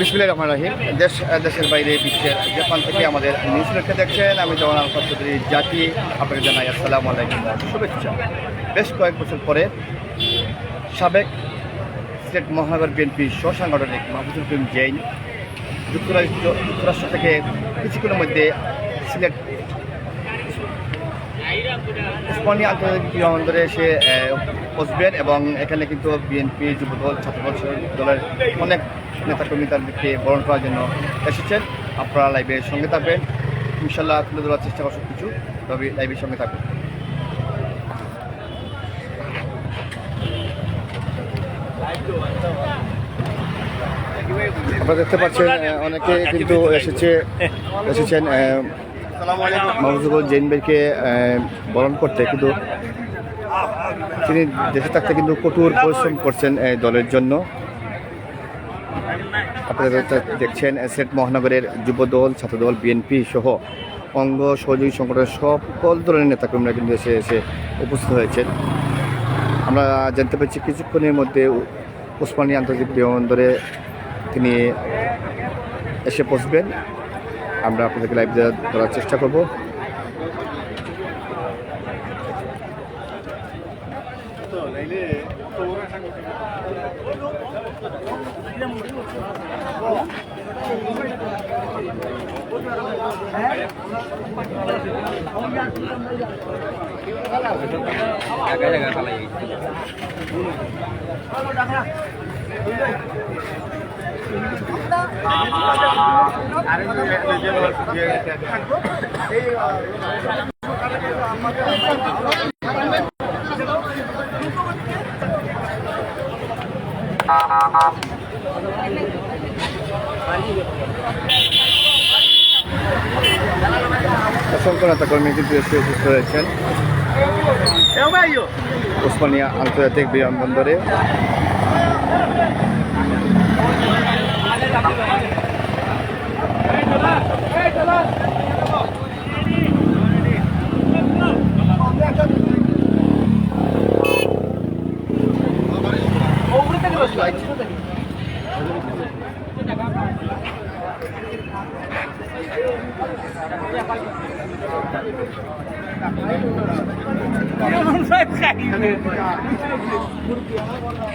বিসমিল্লাহির রহমান রাহিম। দেশ দেশের বাইরে, বিশ্বের জাপান থেকে আমাদের নিউজ রেখে দেখছেন। আমি জওয়ান আলফা চৌধুরী, জাতি। আপনাকে জানাই আসসালাম আলাইকুম। শুভেচ্ছা। বেশ কয়েক বছর পরে সাবেক স্টেট মহানগর বিএনপি সহসাংগঠনিক মাহফুজুল করিম জৈন যুক্তরাষ্ট্র যুক্তরাষ্ট্র থেকে কিছুক্ষণের মধ্যে সিলেট উসমানী আন্তর্জাতিক বিমানবন্দরে এসে আহ, বসবেন এবং এখানে কিন্তু বিএনপি যুবদল ছাত্রদল দলের অনেক নেতাকর্মী তাদেরকে বরণ করার জন্য এসেছেন। আপনারা লাইভের সঙ্গে থাকবেন। ইনশাল্লাহ তুলে ধরার চেষ্টা করব কিছু তবে লাইভের সঙ্গে থাকবেন আপনারা দেখতে পাচ্ছেন অনেকে কিন্তু এসেছে এসেছেন আহ, মাহবুবুল জৈন বরণ করতে কিন্তু তিনি দেশে থাকতে কিন্তু কঠোর পরিশ্রম করছেন এই দলের জন্য। আপনারা দেখছেন সেট মহানগরের যুবদল ছাত্রদল বিএনপি সহ অঙ্গ সহযোগী সংগঠনের সকল ধরনের নেতাকর্মীরা কিন্তু এসে এসে উপস্থিত হয়েছেন। আমরা জানতে পারছি কিছুক্ষণের মধ্যে উসমানী আন্তর্জাতিক বিমানবন্দরে তিনি এসে পৌঁছবেন। আমরা আপনাদেরকে লাইভ দেওয়ার চেষ্টা করব। অসংখ্য নেতাকর্মী কিন্তু এসে উপস্থিত হয়েছেন। ওসমানিয়া আন্তর্জাতিক বিমানবন্দরে।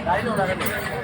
Dai, no, no, no.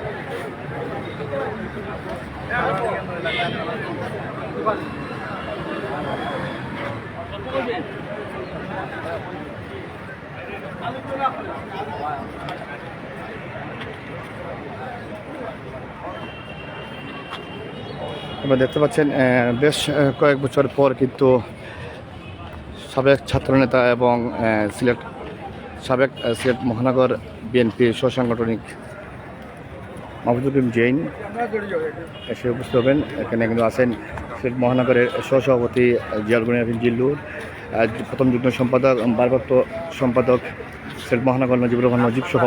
আপনারা দেখতে পাচ্ছেন বেশ কয়েক বছর পর কিন্তু সাবেক ছাত্রনেতা এবং সিলেট, সাবেক সিলেট মহানগর বিএনপি সহসাংগঠনিক করিম জৈন। এসে উপস্থিত হবেন। এখানে কিন্তু আছেন সিলেট মহানগরের সহসভাপতি জিয়ালগুনি আফিন জিল্লুর প্রথম যুগ্ম সম্পাদক, ভারপ্রাপ্ত সম্পাদক সিলেট মহানগর নজিবুর রহমান নজিব সহ।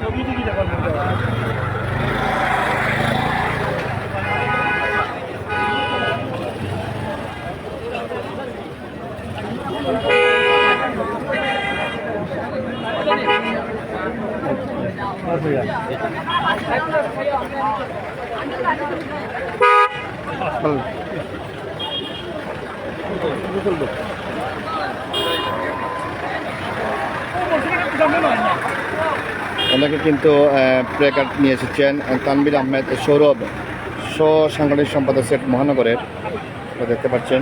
ছবি দিকে যাবেন অনেকে কিন্তু প্লে কার্ড নিয়ে এসেছেন তানবির আহমেদ সৌরভ সাংগঠনিক সম্পাদক সেট মহানগরের। দেখতে পাচ্ছেন।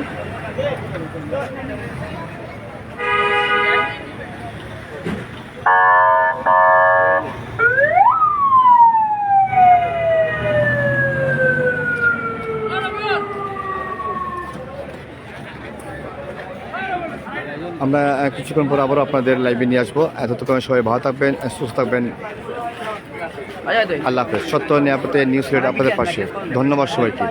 আমরা কিছুক্ষণ পর আবারও আপনাদের লাইভে নিয়ে আসব। এতটুকু সবাই ভালো থাকবেন সুস্থ থাকবেন। আল্লাহ হাফেজ। সত্য নিরাপত্তা নিউজ রেড আপনাদের পাশে। ধন্যবাদ সবাইকে।